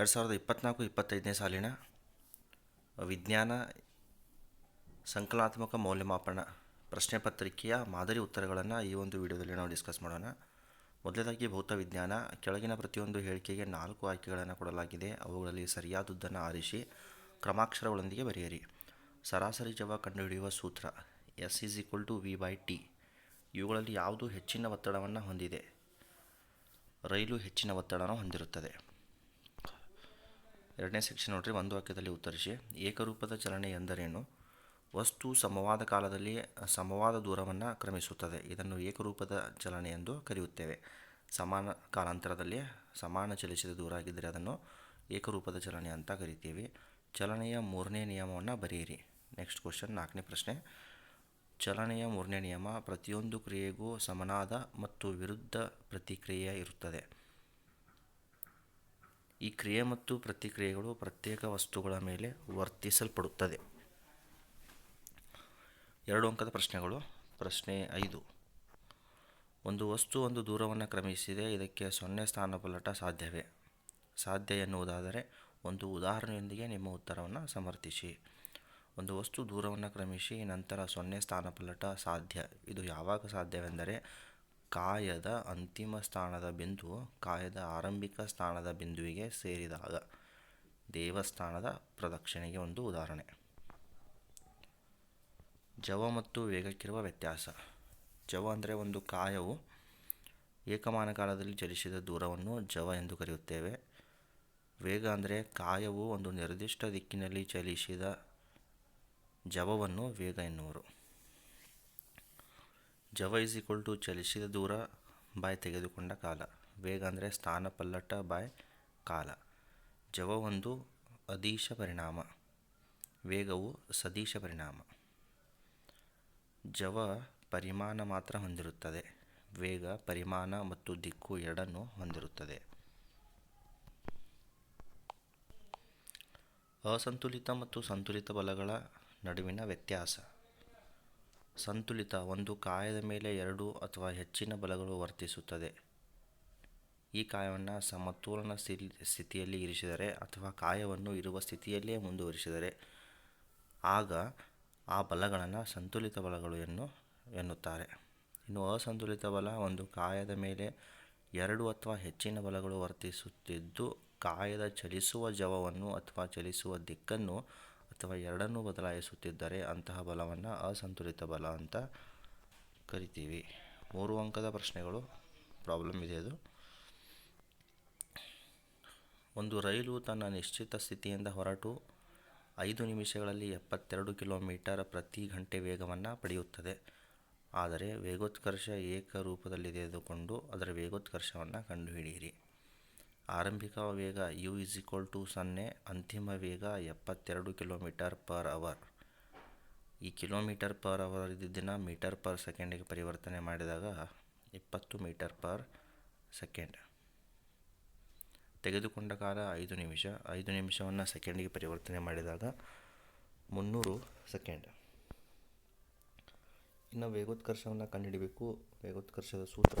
ಎರಡು ಸಾವಿರದ ಇಪ್ಪತ್ತ್ನಾಲ್ಕು ಇಪ್ಪತ್ತೈದನೇ ಸಾಲಿನ ವಿಜ್ಞಾನ ಸಂಕಲನಾತ್ಮಕ ಮೌಲ್ಯಮಾಪನ ಪ್ರಶ್ನೆ ಪತ್ರಿಕೆಯ ಮಾದರಿ ಉತ್ತರಗಳನ್ನು ಈ ಒಂದು ವಿಡಿಯೋದಲ್ಲಿ ನಾವು ಡಿಸ್ಕಸ್ ಮಾಡೋಣ. ಮೊದಲೇದಾಗಿ ಭೌತ ವಿಜ್ಞಾನ. ಕೆಳಗಿನ ಪ್ರತಿಯೊಂದು ಹೇಳಿಕೆಗೆ ನಾಲ್ಕು ಆಯ್ಕೆಗಳನ್ನು ಕೊಡಲಾಗಿದೆ. ಅವುಗಳಲ್ಲಿ ಸರಿಯಾದುದನ್ನು ಆರಿಸಿ ಕ್ರಮಾಕ್ಷರಗಳೊಂದಿಗೆ ಬರೆಯಿರಿ. ಸರಾಸರಿ ಜವ ಕಂಡುಹಿಡಿಯುವ ಸೂತ್ರ S is equal to V by T ಇವುಗಳಲ್ಲಿ ಯಾವುದು ಹೆಚ್ಚಿನ ಒತ್ತಡವನ್ನು ಹೊಂದಿದೆ? ರೈಲು ಹೆಚ್ಚಿನ ಒತ್ತಡವನ್ನು ಹೊಂದಿರುತ್ತದೆ. ಎರಡನೇ ಸೆಕ್ಷನ್ ನೋಡ್ರಿ, ಒಂದು ವಾಕ್ಯದಲ್ಲಿ ಉತ್ತರಿಸಿ. ಏಕರೂಪದ ಚಲನೆ ಎಂದರೇನು? ವಸ್ತು ಸಮವಾದ ಕಾಲದಲ್ಲಿ ಸಮವಾದ ದೂರವನ್ನು ಕ್ರಮಿಸುತ್ತದೆ. ಇದನ್ನು ಏಕರೂಪದ ಚಲನೆ ಎಂದು ಕರೆಯುತ್ತೇವೆ. ಸಮಾನ ಕಾಲಾಂತರದಲ್ಲಿ ಸಮಾನ ಚಲಿಸಿದ ದೂರ ಆಗಿದ್ದರೆ ಅದನ್ನು ಏಕರೂಪದ ಚಲನೆ ಅಂತ ಕರಿತೀವಿ. ಚಲನೆಯ ಮೂರನೇ ನಿಯಮವನ್ನು ಬರೆಯಿರಿ. ನೆಕ್ಸ್ಟ್ ಕ್ವಶನ್ ನಾಲ್ಕನೇ ಪ್ರಶ್ನೆ. ಚಲನೆಯ ಮೂರನೇ ನಿಯಮ, ಪ್ರತಿಯೊಂದು ಕ್ರಿಯೆಗೂ ಸಮನಾದ ಮತ್ತು ವಿರುದ್ಧ ಪ್ರತಿಕ್ರಿಯೆ ಇರುತ್ತದೆ. ಈ ಕ್ರಿಯೆ ಮತ್ತು ಪ್ರತಿಕ್ರಿಯೆಗಳು ಪ್ರತ್ಯೇಕ ವಸ್ತುಗಳ ಮೇಲೆ ವರ್ತಿಸಲ್ಪಡುತ್ತದೆ. ಎರಡು ಅಂಕದ ಪ್ರಶ್ನೆಗಳು. ಪ್ರಶ್ನೆ ಐದು. ಒಂದು ವಸ್ತು ಒಂದು ದೂರವನ್ನು ಕ್ರಮಿಸಿದೆ, ಇದಕ್ಕೆ ಸೊನ್ನೆ ಸ್ಥಾನಪಲ್ಲಟ ಸಾಧ್ಯವೇ? ಸಾಧ್ಯ ಎನ್ನುವುದಾದರೆ ಒಂದು ಉದಾಹರಣೆಯೊಂದಿಗೆ ನಿಮ್ಮ ಉತ್ತರವನ್ನು ಸಮರ್ಥಿಸಿ. ಒಂದು ವಸ್ತು ದೂರವನ್ನು ಕ್ರಮಿಸಿ, ನಂತರ ಸೊನ್ನೆ ಸ್ಥಾನಪಲ್ಲಟ ಸಾಧ್ಯ. ಇದು ಯಾವಾಗ ಸಾಧ್ಯವೆಂದರೆ ಕಾಯದ ಅಂತಿಮ ಸ್ಥಾನದ ಬಿಂದು ಕಾಯದ ಆರಂಭಿಕ ಸ್ಥಾನದ ಬಿಂದುವಿಗೆ ಸೇರಿದಾಗ ದೇವಸ್ಥಾನದ ಪ್ರದಕ್ಷಿಣೆಗೆ ಒಂದು ಉದಾಹರಣೆ. ಜವ ಮತ್ತು ವೇಗಕ್ಕಿರುವ ವ್ಯತ್ಯಾಸ. ಜವ ಅಂದರೆ ಒಂದು ಕಾಯವು ಏಕಮಾನ ಕಾಲದಲ್ಲಿ ಚಲಿಸಿದ ದೂರವನ್ನು ಜವ ಎಂದು ಕರೆಯುತ್ತೇವೆ. ವೇಗ ಅಂದರೆ ಕಾಯವು ಒಂದು ನಿರ್ದಿಷ್ಟ ದಿಕ್ಕಿನಲ್ಲಿ ಚಲಿಸಿದ ಜವವನ್ನು ವೇಗ ಎನ್ನುವರು. ಜವ ಇಸ್ ಈಕ್ವಲ್ ಟು ಚಲಿಸಿದ ದೂರ ಬಾಯ್ ತೆಗೆದುಕೊಂಡ ಕಾಲ. ವೇಗ ಅಂದರೆ ಸ್ಥಾನ ಪಲ್ಲಟ ಬಾಯ್ ಕಾಲ. ಜವ ಒಂದು ಅದೀಶ ಪರಿಣಾಮ. ವೇಗವು ಸದೀಶ ಪರಿಣಾಮ. ಜವ ಪರಿಮಾಣ ಮಾತ್ರ ಹೊಂದಿರುತ್ತದೆ. ವೇಗ, ಪರಿಮಾಣ ಮತ್ತು ದಿಕ್ಕು ಎರಡನ್ನು ಹೊಂದಿರುತ್ತದೆ. ಅಸಂತುಲಿತ ಮತ್ತು ಸಂತುಲಿತ ಬಲಗಳ ನಡುವಿನ ವ್ಯತ್ಯಾಸ. ಸಂತುಲಿತ ಒಂದು ಕಾಯದ ಮೇಲೆ ಎರಡು ಅಥವಾ ಹೆಚ್ಚಿನ ಬಲಗಳು ವರ್ತಿಸುತ್ತದೆ. ಈ ಕಾಯವನ್ನು ಸಮತೋಲನ ಸ್ಥಿತಿಯಲ್ಲಿ ಇರಿಸಿದರೆ ಅಥವಾ ಕಾಯವನ್ನು ಇರುವ ಸ್ಥಿತಿಯಲ್ಲೇ ಮುಂದುವರಿಸಿದರೆ ಆಗ ಆ ಬಲಗಳನ್ನು ಸಂತುಲಿತ ಬಲಗಳು ಎನ್ನು, ಎನ್ನುತ್ತಾರೆ. ಇನ್ನು ಅಸಂತುಲಿತ ಬಲ ಒಂದು ಕಾಯದ ಮೇಲೆ ಎರಡು ಅಥವಾ ಹೆಚ್ಚಿನ ಬಲಗಳು ವರ್ತಿಸುತ್ತಿದ್ದು, ಕಾಯದ ಚಲಿಸುವ ಜವವನ್ನು ಅಥವಾ ಚಲಿಸುವ ದಿಕ್ಕನ್ನು ಅಥವಾ ಎರಡನ್ನೂ ಬದಲಾಯಿಸುತ್ತಿದ್ದರೆ ಅಂತಹ ಬಲವನ್ನು ಅಸಂತುಲಿತ ಬಲ ಅಂತ ಕರಿತೀವಿ. ಮೂರು ಅಂಕದ ಪ್ರಶ್ನೆಗಳು. ಪ್ರಾಬ್ಲಮ್ ಇದೆ ಅದು. ಒಂದು ರೈಲು ತನ್ನ ನಿಶ್ಚಿತ ಸ್ಥಿತಿಯಿಂದ ಹೊರಟು ಐದು ನಿಮಿಷಗಳಲ್ಲಿ ಎಪ್ಪತ್ತೆರಡು ಕಿಲೋಮೀಟರ್ ಪ್ರತಿ ಗಂಟೆ ವೇಗವನ್ನು ಪಡೆಯುತ್ತದೆ. ಆದರೆ ವೇಗೋತ್ಕರ್ಷ ಏಕರೂಪದಲ್ಲಿದೆದುಕೊಂಡು ಅದರ ವೇಗೋತ್ಕರ್ಷವನ್ನು ಕಂಡುಹಿಡಿಯಿರಿ. ಆರಂಭಿಕ ವೇಗ ಯು ಇಸ್ ಈಕ್ವಲ್ ಟು ಸೊನ್ನೆ, ಅಂತಿಮ ವೇಗ ಎಪ್ಪತ್ತೆರಡು ಕಿಲೋಮೀಟರ್ ಪರ್ ಅವರ್ ಈ ಕಿಲೋಮೀಟರ್ ಪರ್ ಅವರ್ ಇದ್ದಿದ್ದನ್ನು ಮೀಟರ್ ಪರ್ ಸೆಕೆಂಡಿಗೆ ಪರಿವರ್ತನೆ ಮಾಡಿದಾಗ ಇಪ್ಪತ್ತು ಮೀಟರ್ ಪರ್ ಸೆಕೆಂಡ್ ತೆಗೆದುಕೊಂಡ ಕಾಲ ಐದು ನಿಮಿಷ. ಐದು ನಿಮಿಷವನ್ನು ಸೆಕೆಂಡಿಗೆ ಪರಿವರ್ತನೆ ಮಾಡಿದಾಗ ಮುನ್ನೂರು ಸೆಕೆಂಡ್ ಇನ್ನು ವೇಗೋತ್ಕರ್ಷವನ್ನು ಕಂಡುಹಿಡಬೇಕು. ವೇಗೋತ್ಕರ್ಷದ ಸೂತ್ರ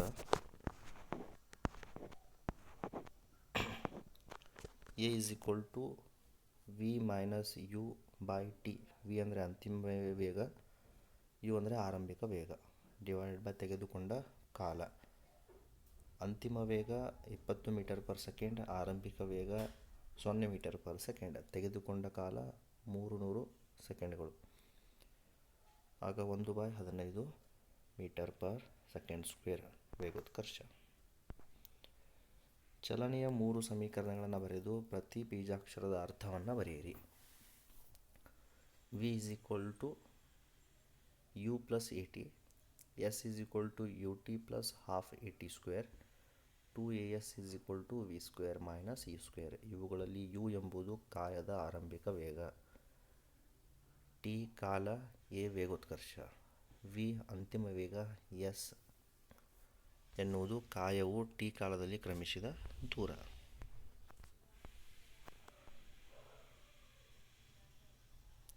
A is equal to V minus U by T V ಅಂದರೆ ಅಂತಿಮ ವೇಗ ಯು ಅಂದರೆ ಆರಂಭಿಕ ವೇಗ. ಡಿವೈಡೆಡ್ ಬೈ ತೆಗೆದುಕೊಂಡ ಕಾಲ. ಅಂತಿಮ ವೇಗ ಇಪ್ಪತ್ತು ಮೀಟರ್ ಪರ್ ಸೆಕೆಂಡ್ ಆರಂಭಿಕ ವೇಗ ಸೊನ್ನೆ ಮೀಟರ್ ಪರ್ ಸೆಕೆಂಡ್ ತೆಗೆದುಕೊಂಡ ಕಾಲ ಮೂರು ನೂರು ಸೆಕೆಂಡ್ಗಳು ಆಗ ಒಂದು ಬೈ ಹದಿನೈದು ಮೀಟರ್ ಪರ್ ಸೆಕೆಂಡ್ ಸ್ಕ್ವೇರ್ ವೇಗೋತ್ಕರ್ಷ ಚಲನೆಯ ಮೂರು ಸಮೀಕರಣಗಳನ್ನು ಬರೆದು ಪ್ರತಿ ಬೀಜಾಕ್ಷರದ ಅರ್ಥವನ್ನು ಬರೆಯಿರಿ. V is equal to U plus A T S is equal to U T plus half A T square two A S is equal to V square minus E square ಇವುಗಳಲ್ಲಿ ಯು ಎಂಬುದು ಕಾಯದ ಆರಂಭಿಕ ವೇಗ. T ಕಾಲ A ವೇಗೋತ್ಕರ್ಷ. V ಅಂತಿಮ ವೇಗ S ಎನ್ನುವುದು ಕಾಯವು tea ಕಾಲದಲ್ಲಿ ಕ್ರಮಿಸಿದ ದೂರ.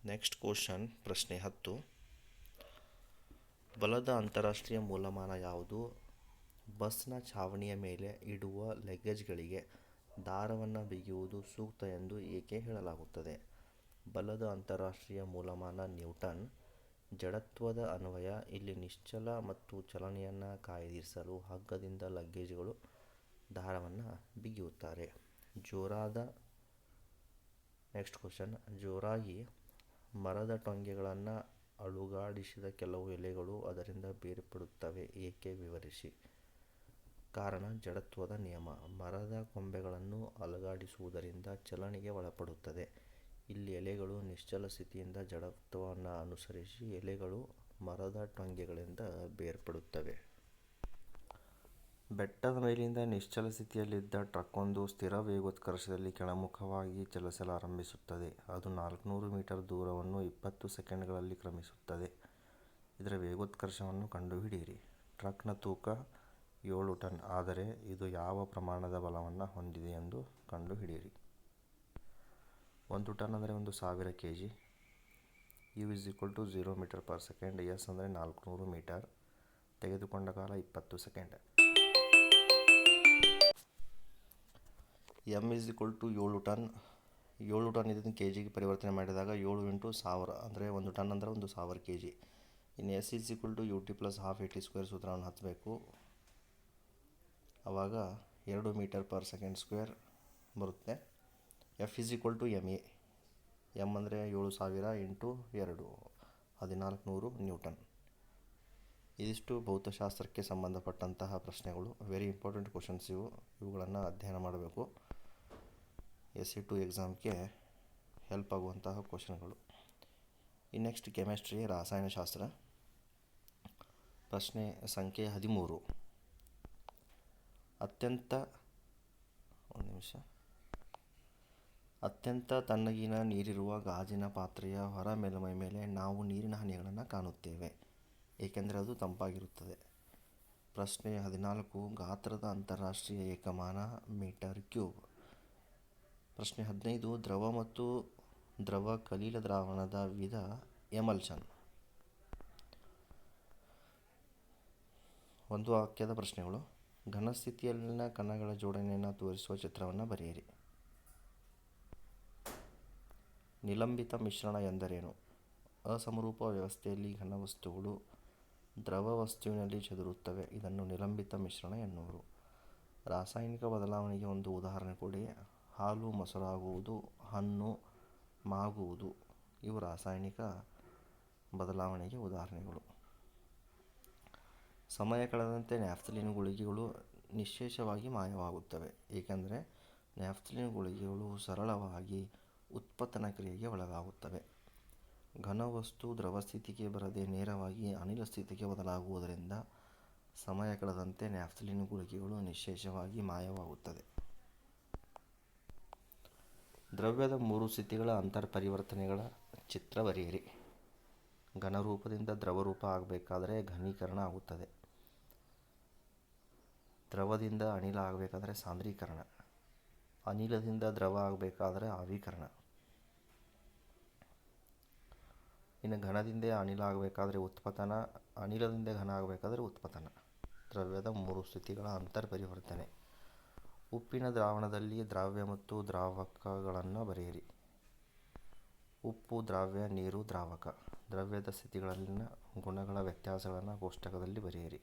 ನೆಕ್ಸ್ಟ್ ಕ್ವಶನ್ ಪ್ರಶ್ನೆ ಹತ್ತು. ಬಲದ ಅಂತಾರಾಷ್ಟ್ರೀಯ ಮೂಲಮಾನ ಯಾವುದು? ಬಸ್ನ ಛಾವಣಿಯ ಮೇಲೆ ಇಡುವ ಲಗೇಜ್ಗಳಿಗೆ ದಾರವನ್ನು ಬಿಗಿಯುವುದು ಸೂಕ್ತ ಎಂದು ಏಕೆ ಹೇಳಲಾಗುತ್ತದೆ? ಬಲದ ಅಂತಾರಾಷ್ಟ್ರೀಯ ಮೂಲಮಾನ ನ್ಯೂಟನ್ ಜಡತ್ವದ ಅನ್ವಯ, ಇಲ್ಲಿ ನಿಶ್ಚಲ ಮತ್ತು ಚಲನೆಯನ್ನು ಕಾಯ್ದಿರಿಸಲು ಹಗ್ಗದಿಂದ ಲಗ್ಗೇಜ್ಗಳು ದಾರವನ್ನು ಬಿಗಿಯುತ್ತಾರೆ. ಜೋರಾದ ನೆಕ್ಸ್ಟ್ ಕ್ವಶನ್ ಜೋರಾಗಿ ಮರದ ಟೊಂಗೆಗಳನ್ನು ಅಲುಗಾಡಿಸಿದ ಕೆಲವು ಎಲೆಗಳು ಅದರಿಂದ ಬೇರ್ಪಡುತ್ತವೆ, ಏಕೆ ವಿವರಿಸಿ. ಕಾರಣ, ಜಡತ್ವದ ನಿಯಮ. ಮರದ ಕೊಂಬೆಗಳನ್ನು ಅಲುಗಾಡಿಸುವುದರಿಂದ ಚಲನೆಗೆ ಒಳಪಡುತ್ತದೆ. ಇಲ್ಲಿ ಎಲೆಗಳು ನಿಶ್ಚಲ ಸ್ಥಿತಿಯಿಂದ ಜಡತ್ವವನ್ನು ಅನುಸರಿಸಿ ಎಲೆಗಳು ಮರದ ಟೊಂಗೆಗಳಿಂದ ಬೇರ್ಪಡುತ್ತವೆ. ಬೆಟ್ಟದ ಮೇಲಿಂದ ನಿಶ್ಚಲ ಸ್ಥಿತಿಯಲ್ಲಿದ್ದ ಟ್ರಕ್ಕೊಂದು ಸ್ಥಿರ ವೇಗೋತ್ಕರ್ಷದಲ್ಲಿ ಕೆಳಮುಖವಾಗಿ ಚಲಿಸಲಾರಂಭಿಸುತ್ತದೆ. ಅದು ನಾಲ್ಕುನೂರು ಮೀಟರ್ ದೂರವನ್ನು ಇಪ್ಪತ್ತು ಸೆಕೆಂಡ್ಗಳಲ್ಲಿ ಕ್ರಮಿಸುತ್ತದೆ. ಇದರ ವೇಗೋತ್ಕರ್ಷವನ್ನು ಕಂಡುಹಿಡಿಯಿರಿ. ಟ್ರಕ್ನ ತೂಕ ಏಳು ಟನ್, ಆದರೆ ಇದು ಯಾವ ಪ್ರಮಾಣದ ಬಲವನ್ನು ಹೊಂದಿದೆ ಎಂದು ಕಂಡುಹಿಡಿಯಿರಿ. ಒಂದು ಟನ್ ಅಂದರೆ ಒಂದು ಸಾವಿರ K G U is equal to zero metre per second S ಅಂದರೆ ನಾಲ್ಕುನೂರು ಮೀಟರ್ ತೆಗೆದುಕೊಂಡ ಕಾಲ ಇಪ್ಪತ್ತು second M is equal to ಏಳು ಟನ್. ಏಳು ಟನ್ ಇದನ್ನು ಕೆ ಜಿಗೆ ಪರಿವರ್ತನೆ ಮಾಡಿದಾಗ ಏಳು ಇಂಟು ಸಾವಿರ ಅಂದರೆ ಒಂದು ಟನ್ ಅಂದರೆ ಒಂದು ಸಾವಿರ ಕೆ ಜಿ ಇನ್ನು S is equal to U T plus half A T square ಸೂತ್ರವನ್ನು ಹತ್ತಬೇಕು ಆವಾಗ ಎರಡು ಮೀಟರ್ ಪರ್ ಸೆಕೆಂಡ್ ಸ್ಕ್ವೇರ್ ಬರುತ್ತೆ. F is equal to M A M ಅಂದರೆ ಏಳು ಸಾವಿರ ಇಂಟು ಎರಡು ಹದಿನಾಲ್ಕು ನೂರು ನ್ಯೂಟನ್. ಇದಿಷ್ಟು ಭೌತಶಾಸ್ತ್ರಕ್ಕೆ ಸಂಬಂಧಪಟ್ಟಂತಹ ಪ್ರಶ್ನೆಗಳು. ವೆರಿ ಇಂಪಾರ್ಟೆಂಟ್ ಕ್ವಶನ್ಸ್ ಇವು. ಇವುಗಳನ್ನು ಅಧ್ಯಯನ ಮಾಡಬೇಕು. ಎಸ್ ಸಿ ಟು ಎಕ್ಸಾಮ್ಗೆ ಹೆಲ್ಪ್ ಆಗುವಂತಹ ಕ್ವಶನ್ಗಳು ಈ ನೆಕ್ಸ್ಟ್ ಕೆಮಿಸ್ಟ್ರಿ ರಾಸಾಯನಶಾಸ್ತ್ರ. ಪ್ರಶ್ನೆ ಸಂಖ್ಯೆ ಹದಿಮೂರು. ಅತ್ಯಂತ, ಒಂದು ನಿಮಿಷ. ಅತ್ಯಂತ ತಣ್ಣಗಿನ ನೀರಿರುವ ಗಾಜಿನ ಪಾತ್ರೆಯ ಹೊರ ಮೇಲ್ಮೈ ಮೇಲೆ ನಾವು ನೀರಿನ ಹನಿಗಳನ್ನು ಕಾಣುತ್ತೇವೆ. ಏಕೆಂದರೆ ಅದು ತಂಪಾಗಿರುತ್ತದೆ. ಪ್ರಶ್ನೆ ಹದಿನಾಲ್ಕು, ಗಾತ್ರದ ಅಂತಾರಾಷ್ಟ್ರೀಯ ಏಕಮಾನ ಮೀಟರ್ ಕ್ಯೂಬ್. ಪ್ರಶ್ನೆ ಹದಿನೈದು, ದ್ರವ ಮತ್ತು ದ್ರವ ಕಲೀಲ ದ್ರಾವಣದ ವಿಧ ಎಮಲ್ಷನ್ ಒಂದು ವಾಕ್ಯದ ಪ್ರಶ್ನೆಗಳು. ಘನಸ್ಥಿತಿಯಲ್ಲಿನ ಕಣಗಳ ಜೋಡಣೆಯನ್ನು ತೋರಿಸುವ ಚಿತ್ರವನ್ನು ಬರೆಯಿರಿ. ನಿಲಂಬಿತ ಮಿಶ್ರಣ ಎಂದರೇನು? ಅಸಮರೂಪ ವ್ಯವಸ್ಥೆಯಲ್ಲಿ ಘನವಸ್ತುಗಳು ದ್ರವ ವಸ್ತುವಿನಲ್ಲಿ ಚದುರುತ್ತವೆ. ಇದನ್ನು ನಿಲಂಬಿತ ಮಿಶ್ರಣ ಎನ್ನುವರು. ರಾಸಾಯನಿಕ ಬದಲಾವಣೆಗೆ ಒಂದು ಉದಾಹರಣೆ ಕೊಡಿ. ಹಾಲು ಮೊಸರಾಗುವುದು, ಹಣ್ಣು ಮಾಗುವುದು, ಇವು ರಾಸಾಯನಿಕ ಬದಲಾವಣೆಗೆ ಉದಾಹರಣೆಗಳು. ಸಮಯ ಕಳೆದಂತೆ ನ್ಯಾಫ್ತಲಿನ ಗುಳಿಗೆಗಳು ನಿಶೇಷವಾಗಿ ಮಾಯವಾಗುತ್ತವೆ. ಏಕೆಂದರೆ ನ್ಯಾಫ್ತಲಿನ ಗುಳಿಗೆಗಳು ಸರಳವಾಗಿ ಉತ್ಪತನ ಕ್ರಿಯೆಗೆ ಒಳಗಾಗುತ್ತವೆ. ಘನವಸ್ತು ದ್ರವ ಸ್ಥಿತಿಗೆ ಬರದೆ ನೇರವಾಗಿ ಅನಿಲ ಸ್ಥಿತಿಗೆ ಬದಲಾಗುವುದರಿಂದ ಸಮಯ ಕಳೆದಂತೆ ನ್ಯಾಫ್ಥಲಿನ್ ಗುಳಿಗೆಗಳು ನಿಶೇಷವಾಗಿ ಮಾಯವಾಗುತ್ತದೆ ದ್ರವ್ಯದ ಮೂರು ಸ್ಥಿತಿಗಳ ಅಂತರ್ಪರಿವರ್ತನೆಗಳ ಚಿತ್ರ ಬರೆಯಿರಿ. ಘನರೂಪದಿಂದ ದ್ರವರೂಪ ಆಗಬೇಕಾದರೆ ಘನೀಕರಣ ಆಗುತ್ತದೆ. ದ್ರವದಿಂದ ಅನಿಲ ಆಗಬೇಕಾದರೆ ಸಾಂದ್ರೀಕರಣ. ಅನಿಲದಿಂದ ದ್ರವ ಆಗಬೇಕಾದರೆ ಆವೀಕರಣ. ಇನ್ನು ಘನದಿಂದ ಅನಿಲ ಆಗಬೇಕಾದ್ರೆ ಉತ್ಪತನ, ಅನಿಲದಿಂದ ಘನ ಆಗಬೇಕಾದ್ರೆ ಉತ್ಪತನ. ದ್ರವ್ಯದ ಮೂರು ಸ್ಥಿತಿಗಳ ಅಂತರ್ಪರಿವರ್ತನೆ. ಉಪ್ಪಿನ ದ್ರಾವಣದಲ್ಲಿ ದ್ರಾವ್ಯ ಮತ್ತು ದ್ರಾವಕಗಳನ್ನು ಬರೆಯಿರಿ. ಉಪ್ಪು, ದ್ರಾವ್ಯ, ನೀರು, ದ್ರಾವಕ. ದ್ರವ್ಯದ ಸ್ಥಿತಿಗಳಲ್ಲಿನ ಗುಣಗಳ ವ್ಯತ್ಯಾಸಗಳನ್ನು ಕೋಷ್ಟಕದಲ್ಲಿ ಬರೆಯಿರಿ.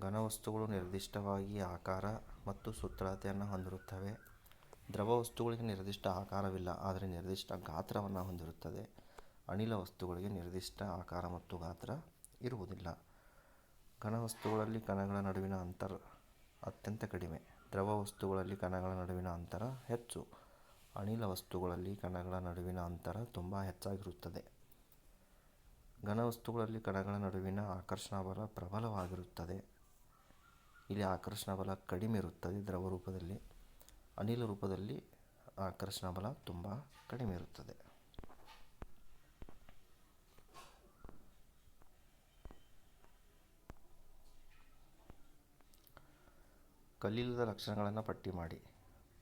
ಘನವಸ್ತುಗಳು ನಿರ್ದಿಷ್ಟವಾಗಿ ಆಕಾರ ಮತ್ತು ಸುತ್ತಳತೆಯನ್ನು ಹೊಂದಿರುತ್ತವೆ. ದ್ರವ ವಸ್ತುಗಳಿಗೆ ನಿರ್ದಿಷ್ಟ ಆಕಾರವಿಲ್ಲ, ಆದರೆ ನಿರ್ದಿಷ್ಟ ಗಾತ್ರವನ್ನು ಹೊಂದಿರುತ್ತದೆ. ಅನಿಲ ವಸ್ತುಗಳಿಗೆ ನಿರ್ದಿಷ್ಟ ಆಕಾರ ಮತ್ತು ಗಾತ್ರ ಇರುವುದಿಲ್ಲ. ಘನವಸ್ತುಗಳಲ್ಲಿ ಕಣಗಳ ನಡುವಿನ ಅಂತರ ಅತ್ಯಂತ ಕಡಿಮೆ. ದ್ರವ ವಸ್ತುಗಳಲ್ಲಿ ಕಣಗಳ ನಡುವಿನ ಅಂತರ ಹೆಚ್ಚು. ಅನಿಲ ವಸ್ತುಗಳಲ್ಲಿ ಕಣಗಳ ನಡುವಿನ ಅಂತರ ತುಂಬ ಹೆಚ್ಚಾಗಿರುತ್ತದೆ. ಘನವಸ್ತುಗಳಲ್ಲಿ ಕಣಗಳ ನಡುವಿನ ಆಕರ್ಷಣಾ ಬಲ ಪ್ರಬಲವಾಗಿರುತ್ತದೆ. ಇಲ್ಲಿ ಆಕರ್ಷಣಾ ಬಲ ಕಡಿಮೆ ಇರುತ್ತದೆ ದ್ರವ ರೂಪದಲ್ಲಿ. ಅನಿಲ ರೂಪದಲ್ಲಿ ಆಕರ್ಷಣಾ ಬಲ ತುಂಬ ಕಡಿಮೆ ಇರುತ್ತದೆ. ಕಲೀಲದ ಲಕ್ಷಣಗಳನ್ನು ಪಟ್ಟಿ ಮಾಡಿ.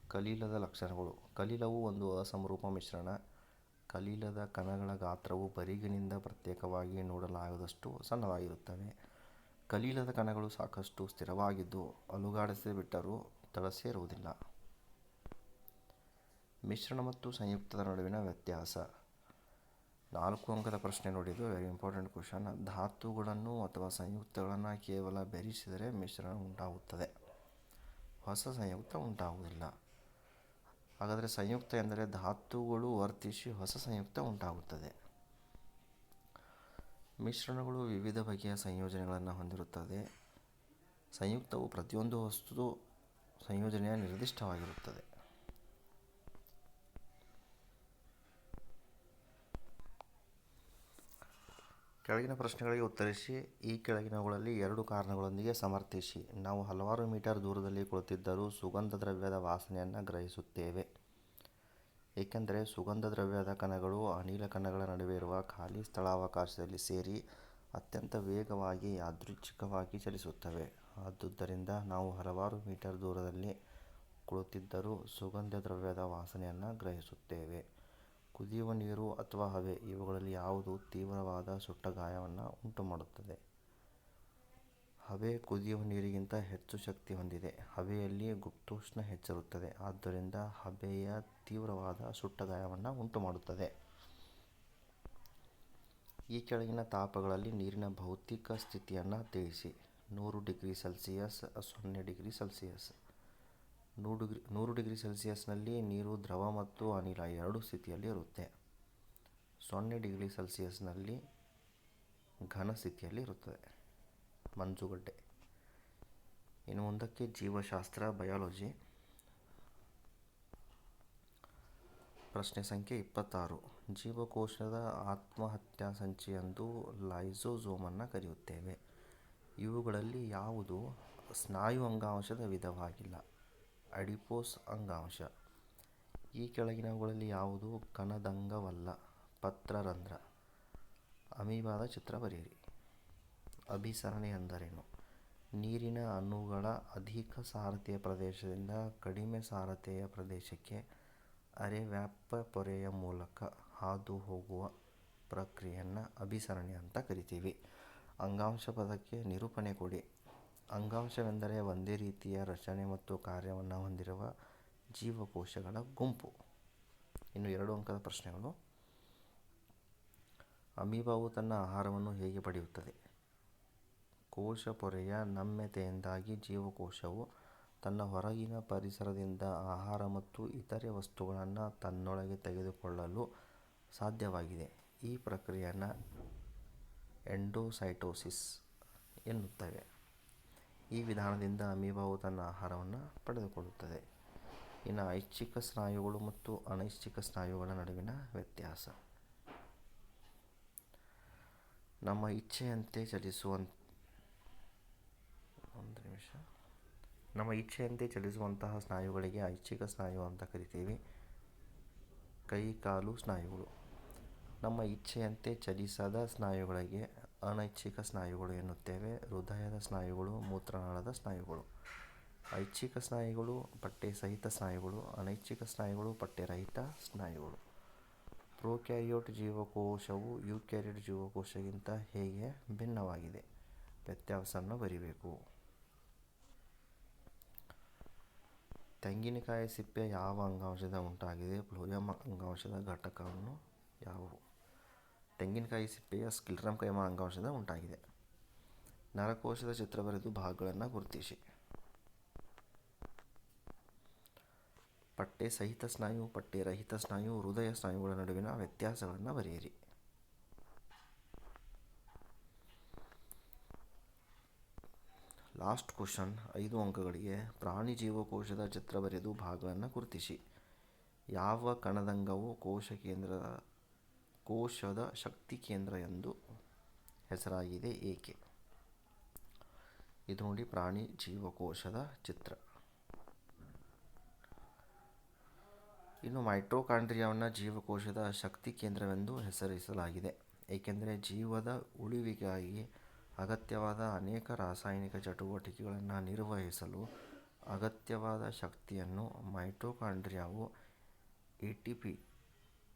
ಕಲೀಲದ ಲಕ್ಷಣಗಳು. ಕಲೀಲವು ಒಂದು ಅಸಮರೂಪ ಮಿಶ್ರಣ. ಕಲೀಲದ ಕಣಗಳ ಗಾತ್ರವು ಬರಿಗಿನಿಂದ ಪ್ರತ್ಯೇಕವಾಗಿ ನೋಡಲಾಗದಷ್ಟು ಸಣ್ಣದಾಗಿರುತ್ತವೆ. ಕಲೀಲದ ಕಣಗಳು ಸಾಕಷ್ಟು ಸ್ಥಿರವಾಗಿದ್ದು ಅಲುಗಾಡಿಸಿಬಿಟ್ಟರೂ ತಳ ಸೇರುವುದಿಲ್ಲ ಮಿಶ್ರಣ ಮತ್ತು ಸಂಯುಕ್ತದ ನಡುವಿನ ವ್ಯತ್ಯಾಸ. ನಾಲ್ಕು ಅಂಕದ ಪ್ರಶ್ನೆ ನೋಡಿದ್ದು ವೆರಿ ಇಂಪಾರ್ಟೆಂಟ್ ಕ್ವಶನ್ ಧಾತುಗಳನ್ನು ಅಥವಾ ಸಂಯುಕ್ತಗಳನ್ನು ಕೇವಲ ಬೆರೆಸಿದರೆ ಮಿಶ್ರಣ ಉಂಟಾಗುತ್ತದೆ. ಹೊಸ ಸಂಯುಕ್ತ ಉಂಟಾಗುವುದಿಲ್ಲ. ಹಾಗಾದರೆ ಸಂಯುಕ್ತ ಎಂದರೆ ಧಾತುಗಳು ವರ್ತಿಸಿ ಹೊಸ ಸಂಯುಕ್ತ ಉಂಟಾಗುತ್ತದೆ. ಮಿಶ್ರಣಗಳು ವಿವಿಧ ಬಗೆಯ ಸಂಯೋಜನೆಗಳನ್ನು ಹೊಂದಿರುತ್ತದೆ. ಸಂಯುಕ್ತವು ಪ್ರತಿಯೊಂದು ವಸ್ತು ಸಂಯೋಜನೆಯ ನಿರ್ದಿಷ್ಟವಾಗಿರುತ್ತದೆ. ಕೆಳಗಿನ ಪ್ರಶ್ನೆಗಳಿಗೆ ಉತ್ತರಿಸಿ, ಈ ಕೆಳಗಿನವುಗಳಲ್ಲಿ ಎರಡು ಕಾರಣಗಳೊಂದಿಗೆ ಸಮರ್ಥಿಸಿ. ನಾವು ಹಲವಾರು ಮೀಟರ್ ದೂರದಲ್ಲಿ ಕುಳಿತಿದ್ದರೂ ಸುಗಂಧ ದ್ರವ್ಯದ ವಾಸನೆಯನ್ನು ಗ್ರಹಿಸುತ್ತೇವೆ. ಏಕೆಂದರೆ ಸುಗಂಧ ದ್ರವ್ಯದ ಕಣಗಳು ಅನಿಲ ಕಣಗಳ ನಡುವೆ ಇರುವ ಖಾಲಿ ಸ್ಥಳಾವಕಾಶದಲ್ಲಿ ಸೇರಿ ಅತ್ಯಂತ ವೇಗವಾಗಿ ಯಾದೃಚ್ಛಿಕವಾಗಿ ಚಲಿಸುತ್ತವೆ. ಆದುದರಿಂದ ನಾವು ಹಲವಾರು ಮೀಟರ್ ದೂರದಲ್ಲಿ ಕುಳಿತಿದ್ದರೂ ಸುಗಂಧ ದ್ರವ್ಯದ ವಾಸನೆಯನ್ನು ಗ್ರಹಿಸುತ್ತೇವೆ. ಕುದಿಯುವ ನೀರು ಅಥವಾ ಹವೆ ಇವುಗಳಲ್ಲಿ ಯಾವುದು ತೀವ್ರವಾದ ಸುಟ್ಟ ಗಾಯವನ್ನು ಉಂಟುಮಾಡುತ್ತದೆ. ಹವೆ ಕುದಿಯುವ ನೀರಿಗಿಂತ ಹೆಚ್ಚು ಶಕ್ತಿ ಹೊಂದಿದೆ. ಹವೆಯಲ್ಲಿ ಗುಪ್ತೋಷ್ಣ ಹೆಚ್ಚಿರುತ್ತದೆ. ಆದ್ದರಿಂದ ಹಬೆಯ ತೀವ್ರವಾದ ಸುಟ್ಟ ಗಾಯವನ್ನು ಉಂಟುಮಾಡುತ್ತದೆ. ಈ ಕೆಳಗಿನ ತಾಪಗಳಲ್ಲಿ ನೀರಿನ ಭೌತಿಕ ಸ್ಥಿತಿಯನ್ನು ತಿಳಿಸಿ. ನೂರು ಡಿಗ್ರಿ ಸೆಲ್ಸಿಯಸ್, ಸೊನ್ನೆ ಡಿಗ್ರಿ ಸೆಲ್ಸಿಯಸ್. ನೂರು ಡಿಗ್ರಿ ನೂರು ಡಿಗ್ರಿ ಸೆಲ್ಸಿಯಸ್ನಲ್ಲಿ ನೀರು, ದ್ರವ ಮತ್ತು ಅನಿಲ ಎರಡು ಸ್ಥಿತಿಯಲ್ಲಿ ಇರುತ್ತೆ. ಸೊನ್ನೆ ಡಿಗ್ರಿ ಸೆಲ್ಸಿಯಸ್ನಲ್ಲಿ ಘನ ಸ್ಥಿತಿಯಲ್ಲಿ ಇರುತ್ತದೆ. ಮಂಜುಗಡ್ಡೆ. ಇನ್ನು ಮುಂದಕ್ಕೆ ಜೀವಶಾಸ್ತ್ರ, ಬಯಾಲಜಿ. ಪ್ರಶ್ನೆ ಸಂಖ್ಯೆ ಇಪ್ಪತ್ತಾರು. ಜೀವಕೋಶದ ಆತ್ಮಹತ್ಯಾ ಸಂಚಿ ಎಂದು ಲೈಸೋಸೋಮನ್ನು ಕರೆಯುತ್ತೇವೆ. ಇವುಗಳಲ್ಲಿ ಯಾವುದು ಸ್ನಾಯು ಅಂಗಾಂಶದ ವಿಧವಾಗಿಲ್ಲ. ಅಡಿಪೋಸ್ ಅಂಗಾಂಶ. ಈ ಕೆಳಗಿನವುಗಳಲ್ಲಿ ಯಾವುದು? ಕಣದಂಗವಲ್ಲ, ಪತ್ರರಂಧ್ರ. ಅಮೀಬಾದ ಚಿತ್ರ ಬರೆಯಿರಿ. ಅಭಿಸರಣೆ ಎಂದರೇನು ನೀರಿನ ಅಣುಗಳ ಅಧಿಕ ಸಾರತೆಯ ಪ್ರದೇಶದಿಂದ ಕಡಿಮೆ ಸಾರತೆಯ ಪ್ರದೇಶಕ್ಕೆ ಅರೆವ್ಯಾಪ ಪೊರೆಯ ಮೂಲಕ ಹಾದು ಹೋಗುವ ಪ್ರಕ್ರಿಯೆಯನ್ನು ಅಭಿಸರಣೆ ಅಂತ ಕರಿತೀವಿ. ಅಂಗಾಂಶ ಪದಕ್ಕೆ ನಿರೂಪಣೆ ಕೊಡಿ. ಅಂಗಾಂಶವೆಂದರೆ ಒಂದೇ ರೀತಿಯ ರಚನೆ ಮತ್ತು ಕಾರ್ಯವನ್ನು ಹೊಂದಿರುವ ಜೀವಕೋಶಗಳ ಗುಂಪು. ಇನ್ನು ಎರಡು ಅಂಕದ ಪ್ರಶ್ನೆಗಳು. ಅಮೀಬಾವು ತನ್ನ ಆಹಾರವನ್ನು ಹೇಗೆ ಪಡೆಯುತ್ತದೆ? ಕೋಶ ಪೊರೆಯ ನಮ್ಯತೆಯಿಂದಾಗಿ ಜೀವಕೋಶವು ತನ್ನ ಹೊರಗಿನ ಪರಿಸರದಿಂದ ಆಹಾರ ಮತ್ತು ಇತರೆ ವಸ್ತುಗಳನ್ನು ತನ್ನೊಳಗೆ ತೆಗೆದುಕೊಳ್ಳಲು ಸಾಧ್ಯವಾಗಿದೆ. ಈ ಪ್ರಕ್ರಿಯೆಯನ್ನು ಎಂಡೋಸೈಟೋಸಿಸ್ ಎನ್ನುತ್ತೇವೆ. ಈ ವಿಧಾನದಿಂದ ಅಮೀಬಾವು ತನ್ನ ಆಹಾರವನ್ನು ಪಡೆದುಕೊಳ್ಳುತ್ತದೆ. ಇನ್ನು ಐಚ್ಛಿಕ ಸ್ನಾಯುಗಳು ಮತ್ತು ಅನೈಚ್ಛಿಕ ಸ್ನಾಯುಗಳ ನಡುವಿನ ವ್ಯತ್ಯಾಸ. ನಮ್ಮ ಇಚ್ಛೆಯಂತೆ ಚಲಿಸುವಂತ ಒಂದು ನಿಮಿಷ. ನಮ್ಮ ಇಚ್ಛೆಯಂತೆ ಚಲಿಸುವಂತಹ ಸ್ನಾಯುಗಳಿಗೆ ಐಚ್ಛಿಕ ಸ್ನಾಯು ಅಂತ ಕರಿತೀವಿ. ಕೈ, ಕಾಲು ಸ್ನಾಯುಗಳು. ನಮ್ಮ ಇಚ್ಛೆಯಂತೆ ಚಲಿಸದ ಸ್ನಾಯುಗಳಿಗೆ ಅನೈಚ್ಛಿಕ ಸ್ನಾಯುಗಳು ಎನ್ನುತ್ತೇವೆ. ಹೃದಯದ ಸ್ನಾಯುಗಳು, ಮೂತ್ರನಾಳದ ಸ್ನಾಯುಗಳು. ಐಚ್ಛಿಕ ಸ್ನಾಯುಗಳು ಪಟ್ಟೆ ಸಹಿತ ಸ್ನಾಯುಗಳು. ಅನೈಚ್ಛಿಕ ಸ್ನಾಯುಗಳು ಪಟ್ಟೆರಹಿತ ಸ್ನಾಯುಗಳು. ಪ್ರೊಕ್ಯಾರಿಯೋಟ್ ಜೀವಕೋಶವು ಯುಕ್ಯಾರಿಯೋಟ್ ಜೀವಕೋಶಕ್ಕಿಂತ ಹೇಗೆ ಭಿನ್ನವಾಗಿದೆ? ವ್ಯತ್ಯಾಸವನ್ನು ಬರೀಬೇಕು. ತೆಂಗಿನಕಾಯಿ ಸಿಪ್ಪೆ ಯಾವ ಅಂಗಾಂಶದ ಉಂಟಾಗಿದೆ? ಫ್ಲೋಯಮ್ ಅಂಗಾಂಶದ ಘಟಕವನ್ನು ಯಾವುವು ತೆಂಗಿನಕಾಯಿ ಸಿಪ್ಪೆಯ ಸ್ಕಿಲ್ರಮ್ ಕೈಮ ಅಂಗಾಂಶದ ಉಂಟಾಗಿದೆ. ನರಕೋಶದ ಚಿತ್ರ ಬರೆದು ಭಾಗಗಳನ್ನು ಗುರುತಿಸಿ. ಪಟ್ಟೆ ಸಹಿತ ಸ್ನಾಯು, ಪಟ್ಟೆ ರಹಿತ ಸ್ನಾಯು, ಹೃದಯ ಸ್ನಾಯುಗಳ ನಡುವಿನ ವ್ಯತ್ಯಾಸಗಳನ್ನು ಬರೆಯಿರಿ. ಲಾಸ್ಟ್ ಕ್ವಶನ್, ಐದು ಅಂಕಗಳಿಗೆ ಪ್ರಾಣಿ ಜೀವಕೋಶದ ಚಿತ್ರ ಬರೆದು ಭಾಗಗಳನ್ನು ಗುರುತಿಸಿ. ಯಾವ ಕಣದಂಗವು ಕೋಶ ಕೇಂದ್ರ ಕೋಶದ ಶಕ್ತಿ ಕೇಂದ್ರ ಎಂದು ಹೆಸರಾಗಿದೆ ಏಕೆ? ಇದು ನೋಡಿ ಪ್ರಾಣಿ ಜೀವಕೋಶದ ಚಿತ್ರ. ಇನ್ನು ಮೈಟ್ರೋಕಾಂಡ್ರಿಯಾವನ್ನು ಜೀವಕೋಶದ ಶಕ್ತಿ ಕೇಂದ್ರವೆಂದು ಹೆಸರಿಸಲಾಗಿದೆ. ಏಕೆಂದರೆ ಜೀವದ ಉಳಿವಿಗಾಗಿ ಅಗತ್ಯವಾದ ಅನೇಕ ರಾಸಾಯನಿಕ ಚಟುವಟಿಕೆಗಳನ್ನು ನಿರ್ವಹಿಸಲು ಅಗತ್ಯವಾದ ಶಕ್ತಿಯನ್ನು ಮೈಟ್ರೋಕಾಂಡ್ರಿಯಾವು ಎ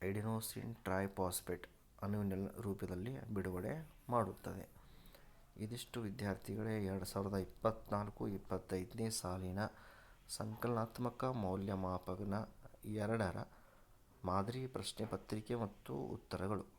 ಎಡಿನೋಸಿನ್ ಟ್ರೈಫಾಸ್ಫೇಟ್ ಅಣುವಿನ ರೂಪದಲ್ಲಿ ಬಿಡುಗಡೆ ಮಾಡುತ್ತದೆ. ಇದಿಷ್ಟು ವಿದ್ಯಾರ್ಥಿಗಳೇ ಎರಡು ಸಾವಿರದ ಇಪ್ಪತ್ತ್ನಾಲ್ಕು ಇಪ್ಪತ್ತೈದನೇ ಸಾಲಿನ ಸಂಕಲನಾತ್ಮಕ ಮೌಲ್ಯಮಾಪನ ಎರಡರ ಮಾದರಿ ಪ್ರಶ್ನೆ ಪತ್ರಿಕೆ ಮತ್ತು ಉತ್ತರಗಳು.